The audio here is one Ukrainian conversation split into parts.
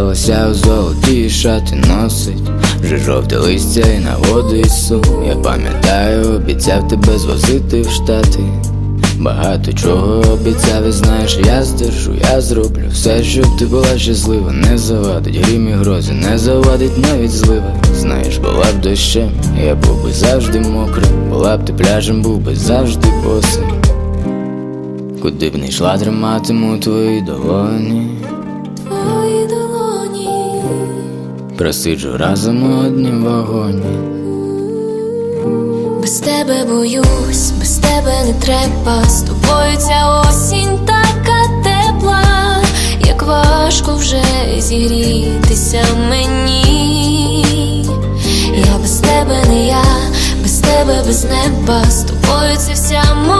Вдягалася у золоті шати носить, вже жовте листя і наводить сум Я пам'ятаю, обіцяв тебе звозити в штати. Багато чого обіцяв і знаєш, я здержу, я зроблю все, щоб ти була щаслива, не завадить грім і грози, не завадить навіть злива. Знаєш, була б дощем, я був би завжди мокрим, була б ти пляжем, був би завжди босим. Куди б не йшла, триматиму твої долоні. Просиджу разом у однім вагоні. без тебе боюсь, без тебе не треба. З тобою ця осінь така тепла, як важко вже зігрітися мені. Я без тебе не я, без тебе без неба. З тобою це вся моя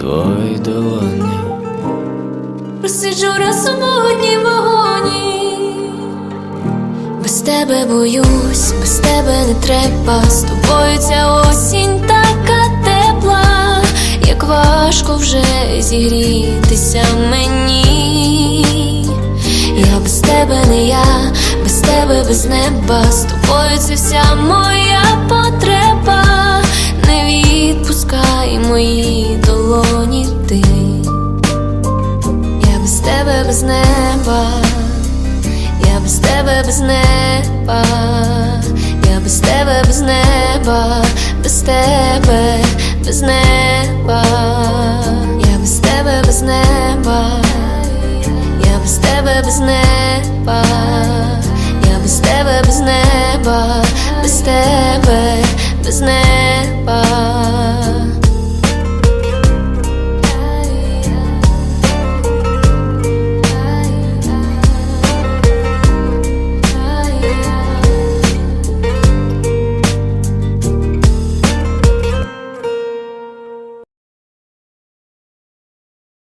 Твої долоні Просиджу раз у одній вагоні. Без тебе боюсь, без тебе не треба. З тобою ця осінь така тепла, як важко вже зігрітися мені. Я без тебе не я, без тебе без неба. З тобою це вся моя потреба. Не відпускай мої без неба, я без тебе без неба, я без тебе без неба, без тебе без неба, я без тебе без неба, я без тебе без неба, я без тебе без неба, без тебе без неба.